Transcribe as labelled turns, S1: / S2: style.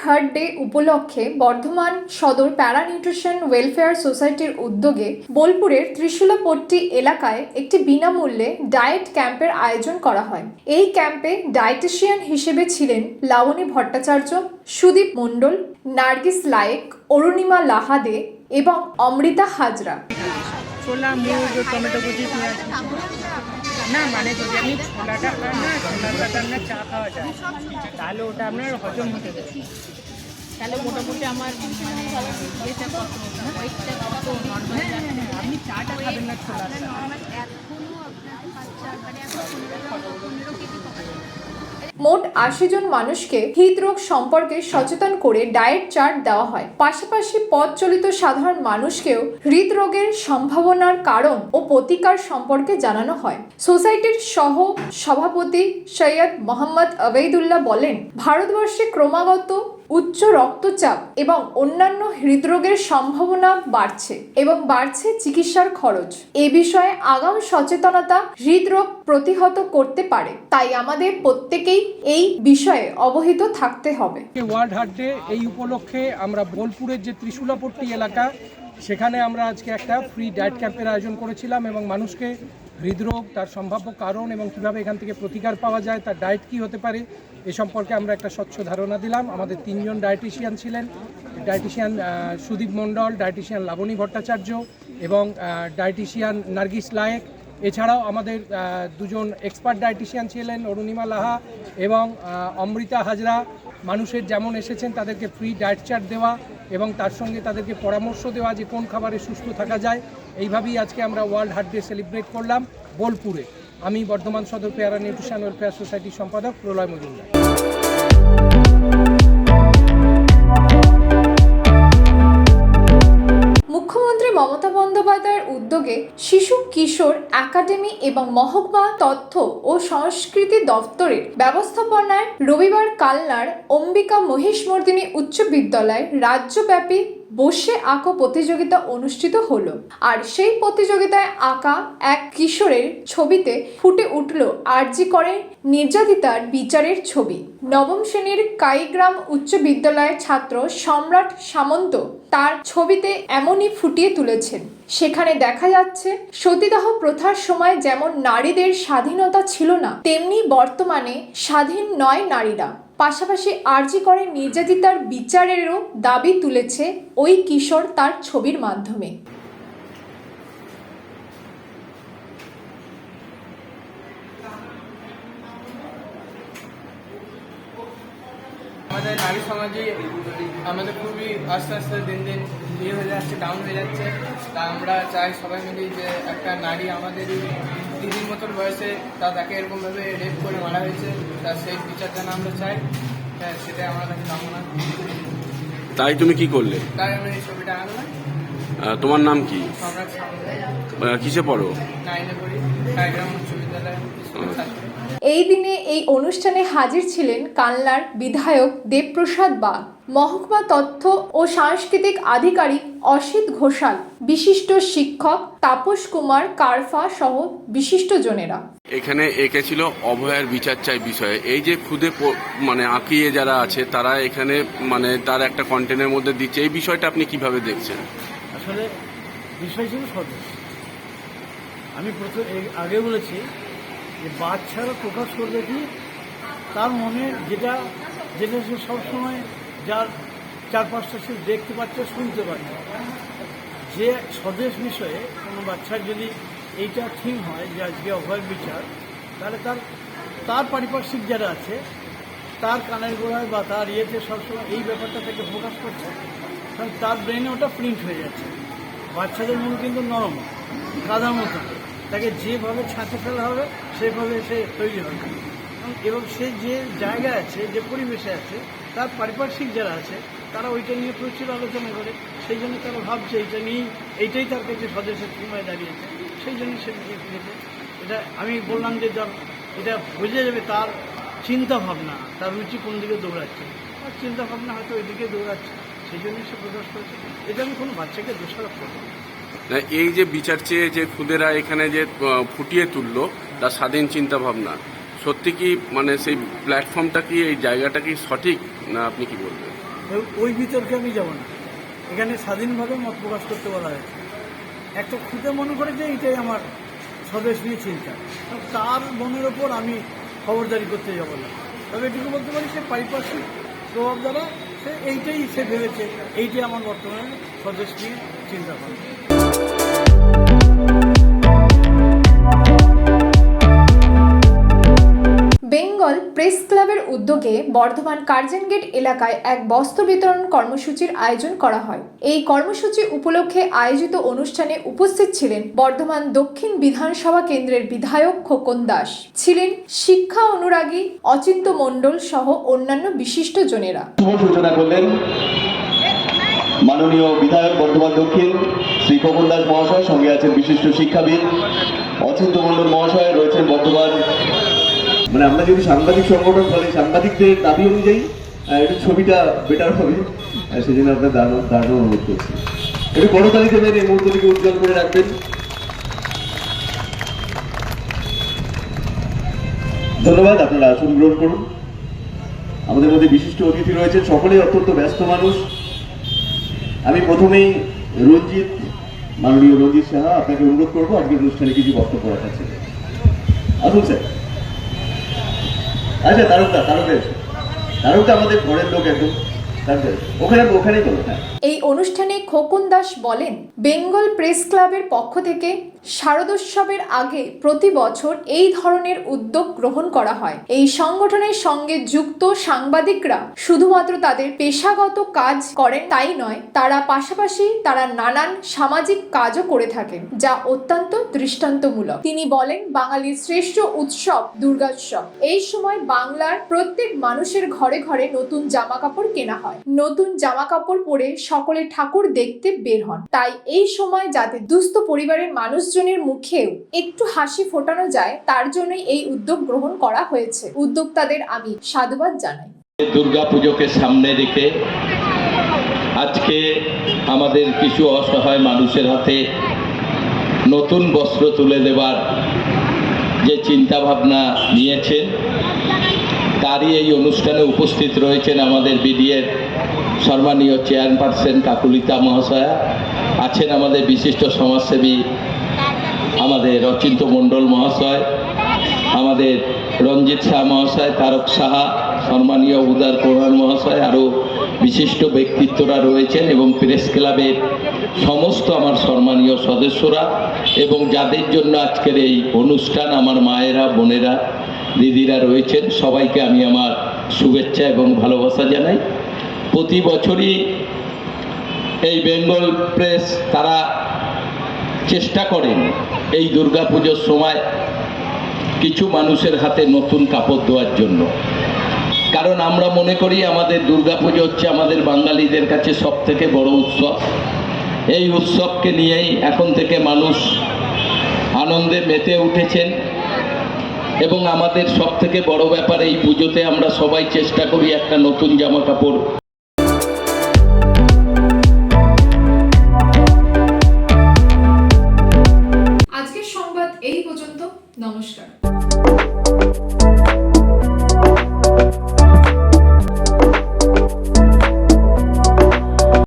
S1: Heart day উপলক্ষে বর্ধমান সদর প্যারানিউট্রিশন welfare সোসাইটির উদ্যোগে বোলপুরের ত্রিশূলপট্টি এলাকায় একটি বিনামূল্যে ডায়েট ক্যাম্পের আয়োজন করা হয়। এই ক্যাম্পে ডায়েটিশিয়ান হিসেবে ছিলেন লাবণী ভট্টাচার্য, সুদীপ মণ্ডল, নার্গিস লায়েক, অরুণিমা লাহাদে এবং অমৃতা হাজরা।
S2: ছোলা, মুগ, টমেটো কুচি, পেঁয়াজ। না মানে যদি আপনি ছোলাটা খান না ছোলার সাথে আপনার চা খাওয়া যায়। তাহলে ওটা আপনার হজম হতে পারে
S3: তাহলে মোটামুটি আমার মানে ইয়েটা কত? ওয়েটটা কত? নর্মাল
S2: আপনি চাটা খাবেন না ছোলার সাথে
S3: এখনও আপনার মানে এখন পনেরো পনেরো কেজি
S1: মোট আশি জন মানুষকে হৃদরোগ সম্পর্কে সচেতন করে ডায়েট চার্ট দেওয়া হয়। পাশাপাশি পথ চলিত সাধারণ মানুষকেও হৃদরোগের সম্ভাবনার কারণ ও প্রতিকার সম্পর্কে জানানো হয়। সোসাইটির সহ সভাপতি সৈয়দ মোহাম্মদ আবেদুল্লাহ বলেন, ভারতবর্ষে ক্রমাগত উচ্চ রক্তচাপ এবং অন্যান্য হৃদরোগের সম্ভাবনা বাড়ছে এবং বাড়ছে চিকিৎসার খরচ। এ বিষয়ে আগাম সচেতনতা হৃদরোগ প্রতিহত করতে পারে। তাই আমাদের প্রত্যেকেই এই বিষয়ে অবহিত থাকতে হবে।
S4: ওয়ার্ল্ড হার্ট ডে এই উপলক্ষে আমরা বোলপুরের যে ত্রিশুলাপট্টি এলাকা, সেখানে আমরা আজকে একটা ফ্রি ডায়েট ক্যাম্পের আয়োজন করেছিলাম এবং মানুষকে হৃদরোগ, তার সম্ভাব্য কারণ এবং কীভাবে এখান থেকে প্রতিকার পাওয়া যায়, তার ডায়েট কী হতে পারে, এ সম্পর্কে আমরা একটা স্বচ্ছ ধারণা দিলাম। আমাদের তিনজন ডায়েটিশিয়ান ছিলেন ডায়েটিশিয়ান সুদীপ মণ্ডল ডায়েটিশিয়ান লাবণী ভট্টাচার্য এবং ডায়েটিশিয়ান নার্গিস লায়েক। এছাড়াও আমাদের দুজন এক্সপার্ট ডায়েটিশিয়ান ছিলেন, অরুণিমা লাহা এবং অমৃতা হাজরা। মানুষের যেমন এসেছেন, তাদেরকে ফ্রি ডায়েট চার্ট দেওয়া এবং তার সঙ্গে তাদেরকে পরামর্শ দেওয়া যে কোন খাবারে সুস্থ থাকা যায়। এইভাবেই আজকে আমরা ওয়ার্ল্ড হার্ট ডে সেলিব্রেট করলাম বোলপুরে। আমি বর্ধমান সদর পেয়ারা নিউট্রিশন ওয়েলফেয়ার সোসাইটির সম্পাদক প্রলয় মজুমদার।
S1: মমতা বন্দ্যোপাধ্যায়ের উদ্যোগে শিশু কিশোর একাডেমি এবং মহকুমা তথ্য ও সংস্কৃতি দপ্তরের ব্যবস্থাপনায় রবিবার কালনার অম্বিকা মহিষমর্দিনী উচ্চ বিদ্যালয় রাজ্যব্যাপী বসে আঁকো প্রতিযোগিতা অনুষ্ঠিত হলো। আর সেই প্রতিযোগিতায় আঁকা এক কিশোরের ছবিতে ফুটে উঠল আরজি করে নির্যাতিতার বিচারের ছবি। নবম শ্রেণির কাইগ্রাম উচ্চ বিদ্যালয়ের ছাত্র সম্রাট সামন্ত তার ছবিতে এমনই ফুটিয়ে তুলেছেন। সেখানে দেখা যাচ্ছে, সতীদাহ প্রথার সময় যেমন নারীদের স্বাধীনতা ছিল না, তেমনি বর্তমানে স্বাধীন নয় নারীরা। পাশাপাশি আরজি করে নির্যাতিতার বিচারেরও দাবি তুলেছে ওই কিশোর তার ছবির মাধ্যমে।
S5: আমাদের নারী সমাজে আমাদের খুবই আস্তে আস্তে দিন দিন ইয়ে হয়ে যাচ্ছে ডাউন হয়ে যাচ্ছে। তা আমরা চাই সবাই মিলে যে একটা নারী আমাদের দিদির মতন বয়সে তা তাকে এরকমভাবে রেপ করে মারা হয়েছে তা সেই বিচার যেন আমরা চাই। হ্যাঁ সেটাই আমার কাছে কামনা।
S6: তাই তুমি কি করলে?
S5: তাই আমি এই ছবিটা আনলাম।
S6: তোমার নাম কি? কিসে পড়ো?
S5: নাইনে পড়ি।
S1: এই দিনে এই অনুষ্ঠানে হাজির ছিলেন কালনার বিধায়ক দেবপ্রসাদ বাগ মহকুমা তথ্য ও সাংস্কৃতিক আধিকারিক অসিত ঘোষাল বিশিষ্ট শিক্ষক তাপস কুমার কারফা সহ বিশিষ্টজনেরা
S6: এখানে এঁকেছিল অভয়ার বিচার চাই বিষয়ে। এই যে খুদে প- মানে আঁকিয়ে যারা আছে তারা এখানে মানে তার একটা কন্টেন্টের মধ্যে দিচ্ছে। এই বিষয়টা আপনি কীভাবে দেখছেন?
S7: আসলে বিষয় ছিল আমি প্রথম আগে বলেছি যে বাচ্চারা প্রকাশ করবে কি, তার মনে যেটা যেটা সে সবসময় যার চারপাশটা সে দেখতে পাচ্ছে, শুনতে পাচ্ছে। যে স্বদেশ বিষয়ে কোনো বাচ্চার যদি এইটা ঠিক হয় যে আজকে অভয় বিচার, তাহলে তার তার পারিপার্শ্বিক যারা আছে, তার কানের গোড়ায় বা তার ইয়েতে সবসময় এই ব্যাপারটা থেকে ফোকাস করছে কারণ তার ব্রেনে ওটা প্রিন্ট হয়ে যাচ্ছে। বাচ্চাদের মন কিন্তু নরম কাদার মতো তাকে যেভাবে ছাঁচে ফেলা হবে, সেভাবে সে তৈরি হবে। এবং- সে যে জায়গায় আছে, যে পরিবেশে আছে, তার পারিপার্শ্বিক যারা আছে, তারা ওইটা নিয়ে প্রচুর আলোচনা করে। সেই জন্য তারা ভাবছে, এইটা নিয়েই, এইটাই তার কাছে স্বদেশের সীমায় দাঁড়িয়েছে। সেই জন্য সে ফিরেছে এটা আমি বললাম যে যার এটা বোঝা যাবে তার চিন্তা ভাবনা, তার রুচি কোন দিকে দৌড়াচ্ছে। তার চিন্তা ভাবনা হয়তো ওই দিকে দৌড়াচ্ছে। সেই জন্যই সে প্রকাশ করেছে, এটা আমি কোনো বাচ্চাকে দোষারোপ করব না।
S6: এই যে বিচার চেয়ে যে খুদেরা এখানে যে ফুটিয়ে তুললো তার স্বাধীন চিন্তা ভাবনা সত্যি কি মানে সেই প্ল্যাটফর্মটা কি, এই জায়গাটা কি সঠিক, না আপনি কি বলবেন?
S7: ওই বিতর্কে আমি যাব না। এখানে স্বাধীনভাবে মত প্রকাশ করতে বলা হয়েছে। একটা খুঁটে মনে করে যে এটাই আমার স্বদেশ নিয়ে চিন্তা। তার মনের ওপর আমি খবরদারি করতে যাব না। তবে এটুকু বলতে পারি, সে পারিপার্শ্বিক প্রভাব দ্বারা সে এইটাই সে ভেবেছে, এইটাই আমার বর্তমানে স্বদেশ নিয়ে চিন্তা ভাবনা
S1: প্রেস ক্লাবের উদ্যোগে বর্ধমান কার্জন গেট এলাকায় এক বস্ত্র বিতরণ কর্মসূচির আয়োজন করা হয়। এই কর্মসূচি উপলক্ষে আয়োজিত অনুষ্ঠানে উপস্থিত ছিলেন বর্ধমান দক্ষিণ বিধানসভা কেন্দ্রের বিধায়ক খোকন দাস, ছিলেন শিক্ষা অনুরাগী অচিন্ত মণ্ডল সহ অন্যান্য বিশিষ্ট জনেরা।
S8: সূচনা করলেন মাননীয় বিধায়ক বর্ধমান দক্ষিণ, শ্রী খোকন দাস মহাশয়, সঙ্গে আছেন বিশিষ্ট শিক্ষাবিদ অচিন্ত মণ্ডল মহাশয়, রয়েছেন বর্ধমান মানে আমরা যদি সাংবাদিক সংগঠন বলি সাংবাদিকদের দাবি অনুযায়ী একটু ছবিটা বেটার হবে। আহ, সেই জন্য আপনার দারুণ দারুণ অনুরোধ করছি। একটু বড় করতালি দেবেন এই মুহূর্তটিকে উজ্জ্বল করে রাখবেন। ধন্যবাদ আপনারা আসন গ্রহণ করুন। আমাদের মধ্যে বিশিষ্ট অতিথি রয়েছেন সকলেই অত্যন্ত ব্যস্ত মানুষ। আমি প্রথমেই রঞ্জিত মাননীয় রঞ্জিত সাহা আপনাকে অনুরোধ করব আজকের অনুষ্ঠানে কিছু বক্তব্য রাখার জন্য। আসুন স্যার। আচ্ছা তারকদা তারকদা। তারকদা আমাদের ঘরের লোক একদম। ওখানে, ওখানেই হ্যাঁ
S1: এই অনুষ্ঠানে খোকন দাস বলেন, বেঙ্গল প্রেস ক্লাবের পক্ষ থেকে শারদোৎসবের আগে প্রতি বছর এই ধরনের উদ্যোগ গ্রহণ করা হয়। এই সংগঠনের সঙ্গে যুক্ত সাংবাদিকরা শুধুমাত্র তাদের পেশাগত কাজ করেন তাই নয়, তারা পাশাপাশি তারা নানান সামাজিক কাজও করে থাকেন, যা অত্যন্ত দৃষ্টান্তমূলক। তিনি বলেন, বাঙালির শ্রেষ্ঠ উৎসব দুর্গোৎসব। এই সময় বাংলার প্রত্যেক মানুষের ঘরে ঘরে নতুন জামা কাপড় কেনা হয়। নতুন জামা কাপড় পরে সকলে ঠাকুর দেখতে বের হন। তাই এই সময় যাতে দুস্থ পরিবারের মানুষজনের মুখেও একটু হাসি ফোটানো যায়, তার জন্যই এই উদ্যোগ গ্রহণ করা হয়েছে। উদ্যোক্তাদের আমি সাধুবাদ জানাই।
S9: দুর্গা পুজোকে সামনে রেখে আজকে আমাদের কিছু অসহায় মানুষের হাতে নতুন বস্ত্র তুলে দেবার যে চিন্তা ভাবনা নিয়েছেন, তারই এই অনুষ্ঠানে উপস্থিত রয়েছেন আমাদের বিডিএর সম্মানীয় চেয়ারপারসন কাকুলিতা মহাশয়া, আছেন আমাদের বিশিষ্ট সমাজসেবী আমাদের অচিন্ত মণ্ডল মহাশয়, আমাদের রঞ্জিত শাহ মহাশয়, তারক সাহা, সম্মানীয় উদার প্রধান মহাশয় আরও বিশিষ্ট ব্যক্তিত্বরা রয়েছেন এবং প্রেস ক্লাবের সমস্ত আমার সম্মানীয় সদস্যরা এবং যাদের জন্য আজকের এই অনুষ্ঠান আমার মায়েরা, বোনেরা, দিদিরা রয়েছেন, সবাইকে আমি আমার শুভেচ্ছা এবং ভালোবাসা জানাই। প্রতি বছরই এই বেঙ্গল প্রেস তারা চেষ্টা করেন এই দুর্গাপুজোর সময় কিছু মানুষের হাতে নতুন কাপড় দেওয়ার জন্য। কারণ আমরা মনে করি আমাদের দুর্গাপুজো হচ্ছে আমাদের বাঙালিদের কাছে সব থেকে বড় উৎসব। এই উৎসবকে নিয়েই এখন থেকে মানুষ আনন্দে মেতে উঠেছেন। এবং আমাদের সব থেকে বড় ব্যাপার, এই পুজোতে আমরা সবাই চেষ্টা করি একটা নতুন জামা কাপড়